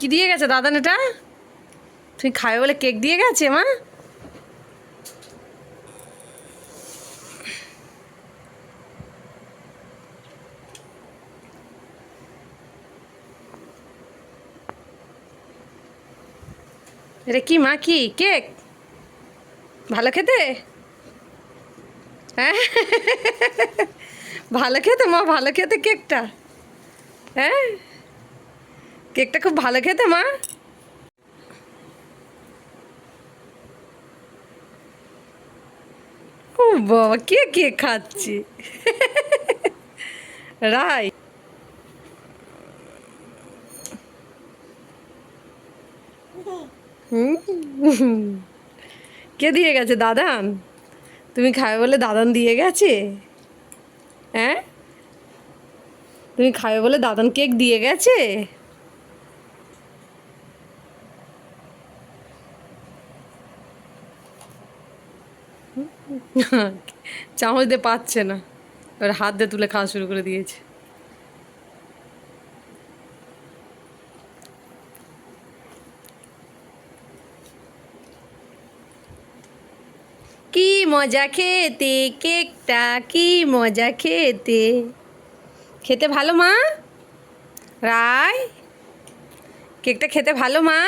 কি দিয়ে গেছে দাদান এটা? তুমি খাবে বলে কেক দিয়ে গেছে, মা? এটা কি, মা, কি? কেক? ভালো খেতে? হ্যাঁ? ভালো খেতে, মা, ভালো খেতে কেকটা। হ্যাঁ? কেকটা খুব ভালো খেতে, মা। ও বাবা, কে কে খাচ্ছি? রাই। কে দিয়ে গেছে, দাদান? তুমি খাবে বলে দাদান দিয়ে গেছে? হ্যাঁ? তুমি খাবে বলে দাদান কেক দিয়ে গেছে? চামচ দিয়ে পাচ্ছে না। এবার হাত দিয়ে তুলে খাওয়া শুরু করে দিয়েছে। কি মজা খেতে, কেকটা কি মজা খেতে? খেতে ভালো মা? রায়, কেকটা খেতে ভালো মা?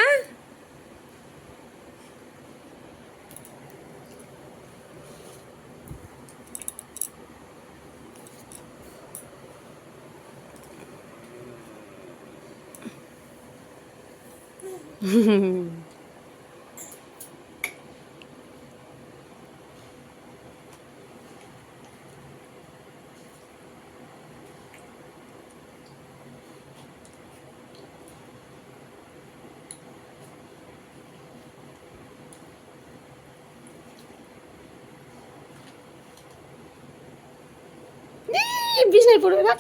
বিছানায় পড়বে না